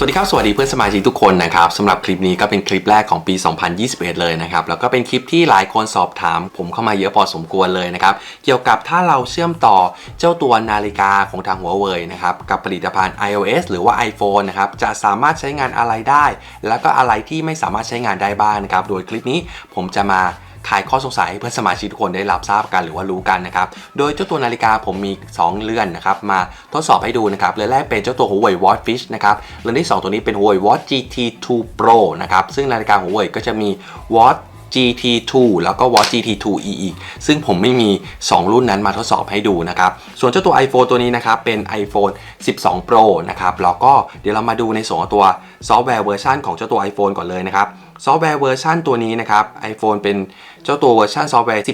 สวัสดีครับ สวัสดีเพื่อนสมาชิกทุกคนนะครับสำหรับคลิปนี้ก็เป็นคลิปแรกของปี 2021 เลยนะครับ แล้วก็เป็นคลิปที่หลายคนสอบถาม ผมเข้ามาเยอะพอสมควรเลยนะครับ เกี่ยวกับถ้าเราเชื่อมต่อเจ้าตัวนาฬิกาของทางหัวเว่ยนะครับ กับผลิตภัณฑ์ iOS หรือว่า iPhone นะครับ จะสามารถใช้งานอะไรได้ แล้วก็อะไรที่ไม่สามารถใช้งานได้บ้างนะครับ โดยคลิปนี้ผมจะมา ขายข้อสงสัยให้เพื่อนสมาชิกทุกคนได้รับทราบกันหรือว่ารู้กันนะครับ โดยเจ้าตัวนาฬิกาผมมี 2เลื่อนนะครับ มาทดสอบให้ดูนะครับ เรือนแรกเป็นเจ้าตัว Huawei Watch Fish นะครับ เรือนที่ 2 ตัวนี้เป็น Huawei Watch GT2 Pro นะครับ ซึ่งนาฬิกา Huawei ก็จะมี Watch GT2 แล้วก็ Watch GT2 E อีก ซึ่งผมไม่มี 2 รุ่นนั้นมาทดสอบให้ดูนะครับ ส่วนเจ้าตัว iPhone ตัวนี้นะครับ เป็น iPhone 12 Pro นะครับ แล้วก็เดี๋ยวเรามาดูในส่วนของตัวซอฟต์แวร์เวอร์ชันของเจ้าตัว iPhone ก่อนเลยนะครับ ซอฟต์แวร์เวอร์ชันตัวนี้นะครับ iPhone เป็นเจ้าตัวเวอร์ชันซอฟต์แวร์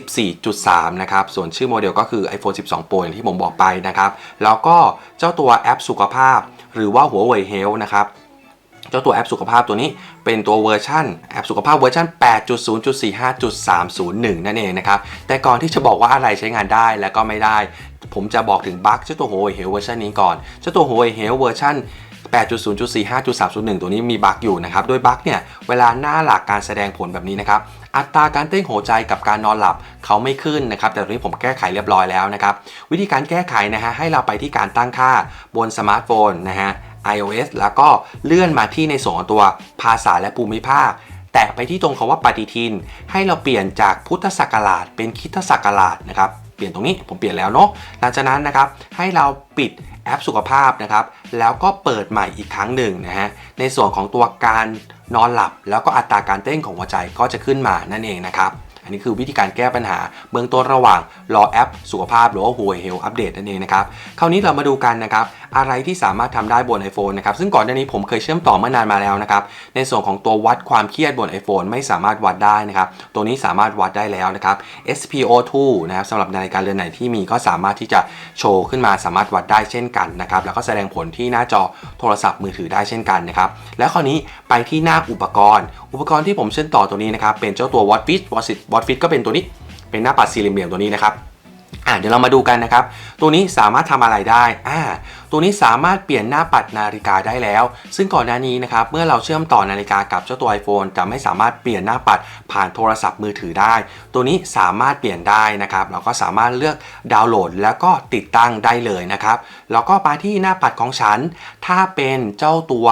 14.3 นะครับ ส่วนชื่อโมเดลก็คือ iPhone 12 Pro อย่างที่ผมบอกไปนะครับ แล้วก็เจ้าตัวแอปสุขภาพ หรือว่า Huawei Health นะครับเจ้าตัวแอปสุขภาพตัวนี้เป็นตัวเวอร์ชันแอปสุขภาพเวอร์ชัน8.0.45.301 นั่นเองนะครับ แต่ก่อนที่จะบอกว่าอะไรใช้งานได้และก็ไม่ได้ ผมจะบอกถึงบั๊กเจ้าตัว Huawei Health เวอร์ชันนี้ก่อน เจ้าตัว Huawei Health เวอร์ชัน 8.0.45.301ตัวนี้มีบั๊กอยู่นะครับโดยบั๊กเนี่ยเวลาหน้าหลักการแสดงผลแบบนี้นะครับอัตราการเต้นหัวใจกับการนอนหลับเขาไม่ขึ้นนะครับ แต่ตรงนี้ผมแก้ไขเรียบร้อยแล้วนะครับ วิธีการแก้ไขนะฮะให้เราไปที่การตั้งค่าบนสมาร์ทโฟนนะฮะ iOS แล้วก็เลื่อนมาที่ในส่วนของตัวภาษาและภูมิภาค แตะไปที่ตรงคาว่าปฏิทิน ให้เราเปลี่ยนจากพุทธศักราชเป็นคิดศักราชนะครับ เปลี่ยนตรงนี้ผมเปลี่ยนแล้วเนาะหลังจากนั้นนะครับให้เราปิดแอปสุขภาพนะครับแล้วก็เปิดใหม่อีกครั้งหนึ่งนะฮะในส่วนของตัวการนอนหลับ แล้วก็อัตราการเต้นของหัวใจก็จะขึ้นมานั่นเองนะครับ อันนี้คือวิธีการแก้ปัญหาเบื้องต้นระหว่างรอแอป สุขภาพหรือว่า Huawei Health อัปเดตนั่นเองนะครับคราวนี้เรามาดูกันนะครับอะไรที่สามารถทำได้บน iPhone นะครับซึ่งก่อนหน้านี้ผมเคยเชื่อมต่อเมื่อนานมาแล้วนะครับในส่วนของตัววัดความเครียดบน iPhone ไม่สามารถวัดได้นะครับตัวนี้สามารถวัดได้แล้วนะครับ SPO2 นะครับสำหรับนาฬิกาเรือนไหนที่มีก็สามารถที่จะโชว์ขึ้นมาสามารถวัดได้เช่นกันนะครับแล้วก็แสดงผลที่หน้าจอโทรศัพท์มือถือได้เช่นกันนะครับแล้วคราวนี้ไปที่หน้าอุปกรณ์ อุปกรณ์ที่ผมเชื่อมต่อตัวนี้นะครับเป็นเจ้าตัว Watch Fit Watch Fit Watch Fit ก็เป็นตัวนี้เป็นหน้าปัดสี่เหลี่ยมตัวนี้นะครับอ่าเดี๋ยวเรามาดูกันนะครับ ตัวนี้สามารถทำอะไรได้อ่าตัวนี้สามารถเปลี่ยนหน้าปัดนาฬิกาได้แล้ว ซึ่งก่อนหน้านี้นะครับ เมื่อเราเชื่อมต่อนาฬิกากับเจ้าตัว iPhone จะไม่สามารถเปลี่ยนหน้าปัดผ่านโทรศัพท์มือถือได้ ตัวนี้สามารถเปลี่ยนได้นะครับ เราก็สามารถเลือกดาวน์โหลด แล้วก็ติดตั้งได้เลยนะครับ แล้วก็มาที่หน้าปัดของฉัน ถ้าเป็นเจ้าตัว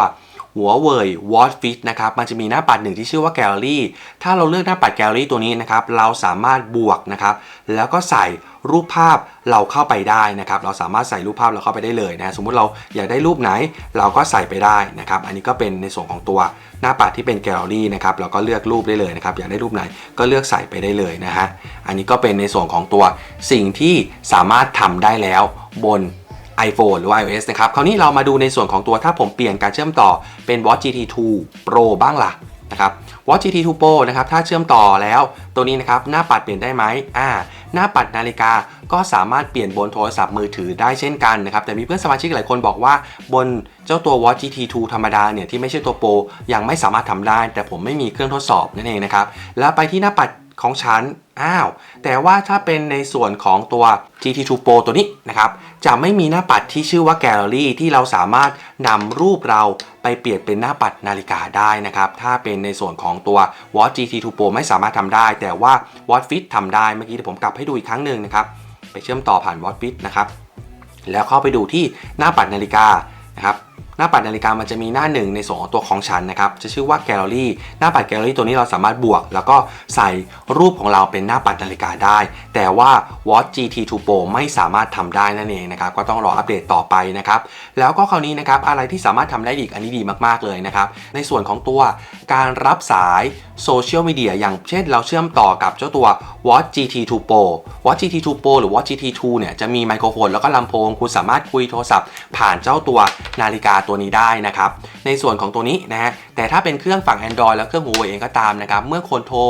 หัวเว่ย Watch Fit นะครับมันจะมีหน้าปัดหนึ่งที่ชื่อว่า Gallery ถ้าเราเลือกหน้าปัด Gallery ตัวนี้นะครับเราสามารถบวกนะครับแล้วก็ใส่รูปภาพเราเข้าไปได้นะครับเราสามารถใส่รูปภาพเราเข้าไปได้เลยนะสมมุติเราอยากได้รูปไหน เราก็ใส่ไปได้นะครับอันนี้ก็เป็นในส่วนของตัวหน้าปัดที่เป็น Gallery นะครับเราก็เลือกรูปได้เลยนะครับอยากได้รูปไหนก็เลือกใส่ไปได้เลยนะฮะอันนี้ก็เป็นในส่วนของตัวสิ่งที่สามารถทำได้แล้วบน iPhone หรือ iOS นะครับ คราวนี้เรามาดูในส่วนของตัวถ้าผม pli ยนการเชื่อมต่อเป็น Watch GT2 Pro บ้างล่ะนะครับ Watch GT2 Pro นะครับ ถ้าเชื่อมต่อแล้ว ตัวนี้นะครับ หน้าปัดเปลี่ยนได้ไหมอ่า หน้าปัดนาฬิกาก็สามารถเปลี่ยนบนโทรศัพท์มือถือได้เช่นกันนะครับ แต่มีเพื่อนสมาชิกหลายคนบอกว่าบนเจ้าตัว Watch GT2 ธรรมดาเนี่ยที่ไม่ใช่ตัวโปรยังไม่สามารถทำได้ แต่ผมไม่มีเครื่องทดสอบนั่นเองนะครับ แล้วไปที่หน้าปัด ของฉัน อ้าว แต่ว่าถ้าเป็นในส่วนของตัว GT2 Pro ตัวนี้นะครับ จะไม่มีหน้าปัดที่ชื่อว่า Gallery ที่เราสามารถนำรูปเราไปเปลี่ยนเป็นหน้าปัดนาฬิกาได้นะครับ ถ้าเป็นในส่วนของตัว Watch GT2 Pro ไม่สามารถทำได้ แต่ว่า Watch Fit ทำได้ เมื่อกี้เดี๋ยวผมกลับให้ดูอีกครั้งหนึ่งนะครับ ไปเชื่อมต่อผ่าน Watch Fit นะครับ แล้วเข้าไปดูที่หน้าปัดนาฬิกานะครับ น้าปัดนาฬิกามันจะมีหน้าหนึ่งในส่วนของตัวของฉันนะครับจะชื่อว่า Gallery หน้าปัด Gallery ตัวนี้เราสามารถบวก แล้วก็ใส่รูปของเราเป็นหน้าปัดนาฬิกาได้ แต่ว่า Watch GT2 Pro ไม่สามารถทำได้นั่นเองนะครับก็ต้องรออัปเดตต่อไปนะครับแล้วก็คราวนี้นะครับอะไรที่สามารถทำได้อีกอันนี้ดีมากๆเลยนะครับในส่วนของตัวการรับสายโซเชียลมีเดียอย่างเช่นเราเชื่อมต่อกับเจ้าตัว Watch GT2 Pro Watch GT2 Pro หรือ Watch GT2 เนี่ยจะมีไมโครโฟนแล้วก็ลำโพงคุณสามารถคุยโทรศัพท์ผ่านเจ้าตัวนาฬิกาตัวนี้ได้นะครับ ในส่วนของตัวนี้นะฮะแต่ถ้าเป็นเครื่องฝั่ง Android แล้วเครื่อง Huawei เองก็ตามนะครับเมื่อคนโทร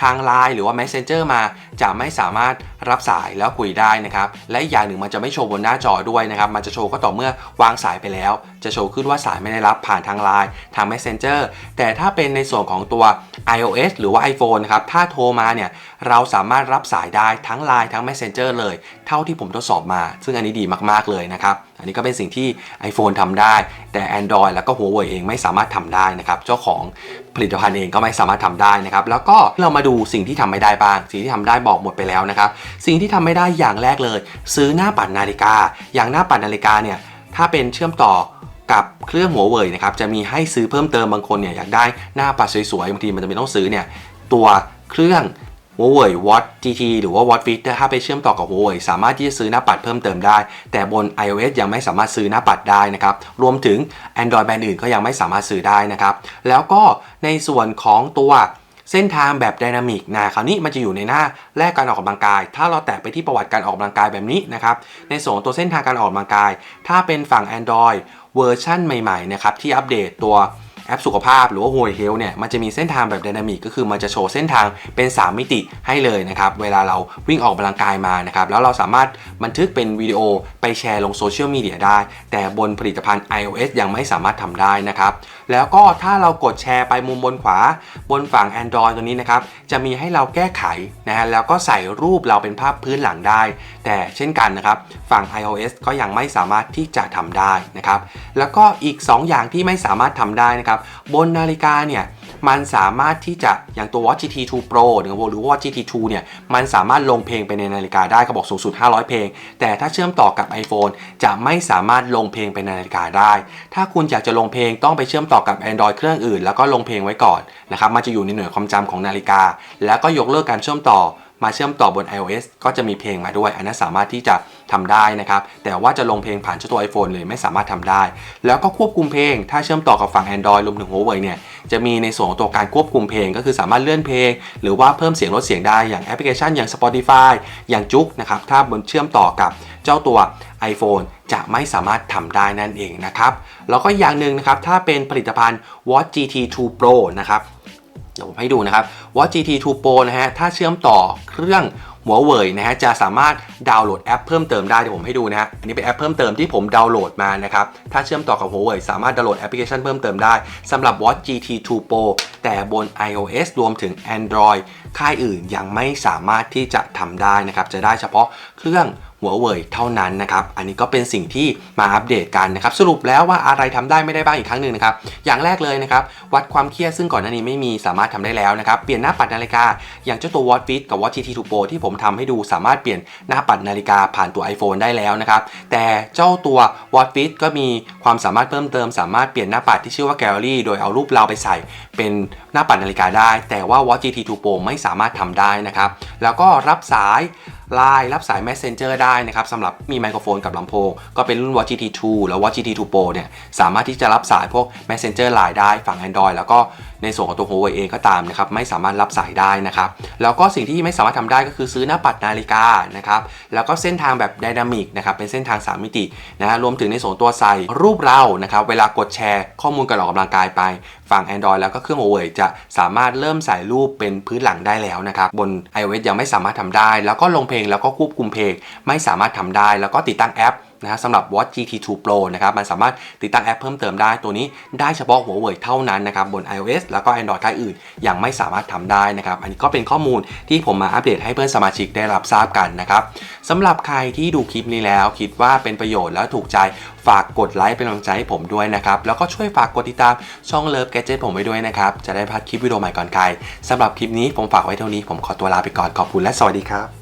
ทาง Line หรือว่า Messenger มา จะไม่สามารถรับสายแล้วคุยได้นะครับและอีกอย่างหนึ่งมันจะไม่โชว์บนหน้าจอด้วยนะครับมันจะโชว์ก็ต่อเมื่อวางสายไปแล้ว จะโชว์ขึ้นว่าสายไม่ได้รับผ่านทาง Line ทาง Messenger แต่ถ้าเป็นในส่วนของตัว iOS หรือว่า iPhone นะครับถ้าโทรมาเนี่ยเราสามารถรับสายได้ทั้ง Line ทั้ง Messenger เลย เท่าที่ผมทดสอบมา ซึ่งอันนี้ดีมากๆเลยนะครับอันนี้ก็เป็นสิ่งที่ iPhone ทำได้ แต่ Android แล้วก็ Huawei เองไม่สามารถทำได้นะครับเจ้าของผลิตภัณฑ์เองก็ไม่สามารถทำได้นะครับแล้วก็เรามาดูสิ่งที่ทำไม่ได้บ้าง สิ่งที่ทำได้บอกหมดไปแล้วนะครับสิ่งที่ทำไม่ได้อย่างแรกเลย ซื้อหน้าปัดนาฬิกา อย่างหน้าปัดนาฬิกาเนี่ยถ้าเป็นเชื่อมต่อกับเครื่องหัวเว่ยนะครับจะมีให้ซื้อเพิ่มเติมบางคนเนี่ยอยากได้หน้าปัดสวยๆบางทีมันจะไม่ต้องซื้อเนี่ยตัวเครื่อง Huawei Watch GT หรือว่า Watch Fit ถ้าไปเชื่อมต่อกับ Huawei สามารถที่จะซื้อหน้าปัดเพิ่มเติมได้ แต่บน iOS ยังไม่สามารถซื้อหน้าปัดได้นะครับ รวมถึง Android แบรนด์อื่นก็ยังไม่สามารถซื้อได้นะครับ แล้วก็ในส่วนของตัวเส้นทางแบบไดนามิกนะคราวนี้มันจะอยู่ในหน้าแรกการออกกำลังกาย ถ้าเราแตะไปที่ประวัติการออกกำลังกายแบบนี้นะครับ ในส่วนตัวเส้นทางการออกกำลังกาย ถ้าเป็นฝั่ง Android เวอร์ชั่นใหม่ๆนะครับที่อัปเดตตัว แอปสุขภาพหรือว่า Huawei Health เนี่ยมันจะมีเส้นทางแบบไดนามิกก็คือมันจะโชว์เส้นทางเป็น 3 มิติให้เลยนะครับเวลาเราวิ่งออกกำลังกายมานะครับแล้วเราสามารถบันทึกเป็นวิดีโอไปแชร์ลงโซเชียลมีเดียได้ แต่บนผลิตภัณฑ์ iOS ยังไม่สามารถทำได้นะครับ แล้วก็ถ้าเรากดแชร์ไปมุมบนขวา บนฝั่ง Android ตัวนี้นะครับจะมีให้เราแก้ไขนะฮะแล้วก็ใส่รูปเราเป็นภาพพื้นหลังได้ แต่เช่นกันนะครับฝั่ง iOS ก็ยังไม่สามารถที่จะทำได้นะครับแล้วก็อีก 2 อย่างที่ไม่สามารถทำได้นะครับบนนาฬิกาเนี่ย มันสามารถที่จะอย่างตัว Watch GT 2 Pro หรือว่าหรือ Watch GT 2เนี่ยมันสามารถลงเพลงไปในนาฬิกาได้เขาบอกสูงสุด 500 เพลง แต่ถ้าเชื่อมต่อกับ iPhone จะไม่สามารถลงเพลงไปในนาฬิกาได้ ถ้าคุณอยากจะลงเพลงต้องไปเชื่อมต่อกับ Android เครื่องอื่น แล้วก็ลงเพลงไว้ก่อนนะครับมันจะอยู่ในหน่วยความจำของนาฬิกา แล้วก็ยกเลิกการเชื่อมต่อ มาเชื่อมต่อบน iOS ก็จะมีเพลงมาด้วย อันนั้นสามารถที่จะทำได้นะครับ แต่ว่าจะลงเพลงผ่านเจ้าตัว iPhone เลยไม่สามารถทำได้ แล้วก็ควบคุมเพลง ถ้าเชื่อมต่อกับฝั่ง Android รวมถึง Huawei เนี่ย จะมีในส่วนของตัวการควบคุมเพลง ก็คือสามารถเลื่อนเพลง หรือว่าเพิ่มเสียงลดเสียงได้ อย่างแอปพลิเคชันอย่าง Spotify อย่างจุกนะครับ ถ้าบนเชื่อมต่อกับเจ้าตัว iPhone จะไม่สามารถทำได้นั่นเองนะครับ แล้วก็อย่างหนึ่งนะครับ ถ้าเป็นผลิตภัณฑ์ Watch GT 2 Pro นะครับ ดี๋ยวผมให้ดูนะครับ Watch GT 2 Pro นะฮะถ้าเชื่อมต่อเครื่องหัวเว่ยนะฮะจะสามารถดาวน์โหลดแอปเพิ่มเติมได้เดี๋ยวผมให้ดูนะฮะอันนี้เป็นแอปเพิ่มเติมที่ผมดาวน์โหลดมานะครับถ้าเชื่อมต่อกับหัวเว่ยสามารถดาวน์โหลดแอปพลิเคชันเพิ่มเติมได้สำหรับ Watch GT 2 Pro แต่บน iOS รวมถึง Android ค่ายอื่นยังไม่สามารถที่จะทำได้นะครับ จะได้เฉพาะเครื่องหัวเว่ยเท่านั้นนะครับ อันนี้ก็เป็นสิ่งที่มาอัปเดตกันนะครับ สรุปแล้วว่าอะไรทำได้ไม่ได้บ้างอีกครั้งหนึ่งนะครับ อย่างแรกเลยนะครับ วัดความเครียดซึ่งก่อนหน้านี้ไม่มีสามารถทำได้แล้วนะครับ เปลี่ยนหน้าปัดนาฬิกา อย่างเจ้าตัว Watch Fit กับ Watch GT 2 Pro ที่ผมทำให้ดูสามารถเปลี่ยนหน้าปัดนาฬิกาผ่านตัว iPhone ได้แล้วนะครับ แต่เจ้าตัว Watch Fit ก็มีความสามารถเพิ่มเติม สามารถเปลี่ยนหน้าปัดที่ชื่อว่า Gallery โดยเอารูปเราไปใส่เป็นหน้าปัดนาฬิกาได้ แต่ว่า Watch GT 2 Pro ไม่สามารถทำได้นะครับ แล้วก็รับสาย Line รับสาย Messenger ได้นะครับสำหรับมีไมโครโฟนกับลำโพง ก็เป็นรุ่น Watch GT 2 แล้ว Watch GT 2 Pro เนี่ยสามารถที่จะรับสายพวก Messenger Line ได้ฝั่ง Android แล้วก็ ในส่วนของตัว Huawei เองก็ตามนะครับไม่สามารถรับสายได้นะครับแล้วก็สิ่งที่ไม่สามารถทำได้ก็คือซื้อหน้าปัดนาฬิกานะครับแล้วก็เส้นทางแบบไดนามิกนะครับเป็นเส้นทาง 3 มิตินะฮะรวมถึงในส่วนตัวใส่รูปเรานะครับเวลากดแชร์ข้อมูลการออกกำลังกายไปฝั่ง Android แล้วก็เครื่อง Huawei จะสามารถเริ่มใส่รูปเป็นพื้นหลังได้แล้วนะครับบน iOS ยังไม่สามารถทำได้ แล้วก็ลงเพลงแล้วก็ควบคุมเพลงไม่สามารถทำได้ แล้วก็ติดตั้งแอป นะฮะสำหรับ Watch GT 2 Pro นะครับมันสามารถติดตั้งแอปเพิ่มเติมได้ตัวนี้ได้เฉพาะ Huawei เท่านั้นนะครับบน iOS แล้วก็ Android ค่ายอื่นยังไม่สามารถทำได้นะครับอันนี้ก็เป็นข้อมูลที่ผมมาอัปเดตให้เพื่อนสมาชิกได้รับทราบกันนะครับสำหรับใครที่ดูคลิปนี้แล้วคิดว่าเป็นประโยชน์แล้วถูกใจฝากกดไลค์เป็นกำลังใจให้ผมด้วยนะครับ แล้วก็ช่วยฝากกดติดตามช่อง Love Gadget ผมไว้ด้วยนะครับ จะได้พลาดคลิปวิดีโอใหม่ก่อนใครสำหรับคลิปนี้ผมฝากไว้เท่านี้ผมขอตัวลาไปก่อนขอบคุณและสวัสดีครับ